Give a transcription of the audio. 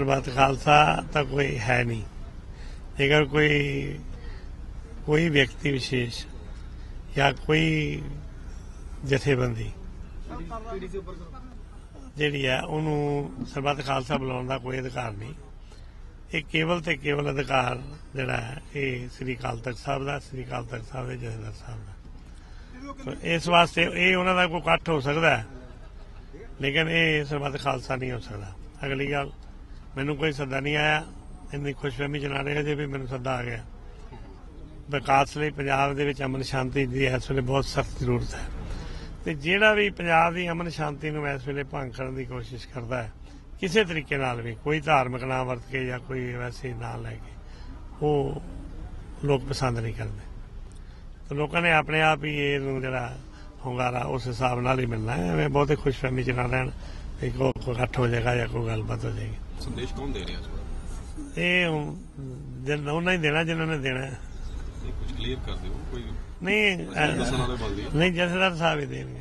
ਸਰਬੱਤ ਖਾਲਸਾ ਤਾਂ ਕੋਈ ਹੈ ਨਹੀਂ। ਜੇਕਰ ਕੋਈ ਕੋਈ ਵਿਅਕਤੀ ਵਿਸ਼ੇਸ਼ ਜਾਂ ਕੋਈ ਜਥੇਬੰਦੀ ਜਿਹੜੀ ਹੈ, ਉਹਨੂੰ ਸਰਬੱਤ ਖਾਲਸਾ ਬੁਲਾਉਣ ਦਾ ਕੋਈ ਅਧਿਕਾਰ ਨਹੀਂ। ਇਹ ਕੇਵਲ ਤੇ ਕੇਵਲ ਅਧਿਕਾਰ ਜਿਹੜਾ ਹੈ, ਇਹ ਸ੍ਰੀ ਅਕਾਲ ਤਖਤ ਸਾਹਿਬ ਦਾ, ਸ੍ਰੀ ਅਕਾਲ ਤਖਤ ਸਾਹਿਬ ਦੇ ਜਥੇਦਾਰ ਸਾਹਿਬ ਦਾ। ਇਸ ਵਾਸਤੇ ਇਹ ਉਹਨਾਂ ਦਾ ਕੋਈ ਇਕੱਠ ਹੋ ਸਕਦਾ ਹੈ, ਲੇਕਿਨ ਇਹ ਸਰਬੱਤ ਖਾਲਸਾ ਨਹੀਂ ਹੋ ਸਕਦਾ। ਅਗਲੀ ਗੱਲ। ਮੈਨੂੰ ਕੋਈ ਸੱਦਾ ਨਹੀਂ ਆਇਆ। ਇੰਨੀ ਖੁਸ਼ਫਹਿਮੀ ਚਲਾ ਰਹੇ ਜੇ ਵੀ ਮੈਨੂੰ ਸੱਦਾ ਆ ਗਿਆ। ਵਿਕਾਸ ਲਈ ਪੰਜਾਬ ਦੇ ਵਿੱਚ ਅਮਨ ਸ਼ਾਂਤੀ ਦੀ ਇਸ ਵੇਲੇ ਬਹੁਤ ਸਖਤ ਜ਼ਰੂਰਤ ਹੈ। ਤੇ ਜਿਹੜਾ ਵੀ ਪੰਜਾਬ ਦੀ ਅਮਨ ਸ਼ਾਂਤੀ ਨੂੰ ਇਸ ਵੇਲੇ ਭੰਗ ਕਰਨ ਦੀ ਕੋਸ਼ਿਸ਼ ਕਰਦਾ ਹੈ, ਕਿਸੇ ਤਰੀਕੇ ਨਾਲ ਵੀ, ਕੋਈ ਧਾਰਮਿਕ ਨਾਮ ਵਰਤ ਕੇ ਜਾਂ ਕੋਈ ਵੈਸੇ ਨਾਂ ਲੈ ਕੇ, ਉਹ ਲੋਕ ਪਸੰਦ ਨਹੀਂ ਕਰਦੇ। ਤੇ ਲੋਕਾਂ ਨੇ ਆਪਣੇ ਆਪ ਹੀ ਇਹਨੂੰ ਜਿਹੜਾ ਹੁੰਗਾਰਾ ਉਸ ਹਿਸਾਬ ਨਾਲ ਹੀ ਮਿਲਣਾ ਹੈ। ਐਵੇਂ ਬਹੁਤੇ ਖੁਸ਼ਫਹਿਮੀ ਚ ਨਾ ਰਹਿਣ ਵੀ ਕੋਈ ਇਕੱਠ ਹੋ ਜਾਏਗਾ ਜਾਂ ਕੋਈ ਗੱਲਬਾਤ ਹੋ ਜਾਏਗੀ। ਸੰਦੇਸ਼ ਕੌਣ ਦੇ ਰਿਹਾ ਇਸ ਵਾਰ? ਇਹ ਜਿਨ- ਉਹਨਾਂ ਹੀ ਦੇਣਾ ਜਿਨ੍ਹਾਂ ਨੇ ਦੇਣਾ। ਹੈ। ਇਹ ਕੁਝ ਕਲੀਅਰ ਕਰ ਦਿਓ ਕੋਈ ਨਹੀਂ ਦੱਸਣ ਅਹ, ਵਾਲੇ ਬੰਦੇ ਨਹੀਂ ਜਥੇਦਾਰ ਸਾਹਿਬ ਹੀ ਦੇਣਗੇ।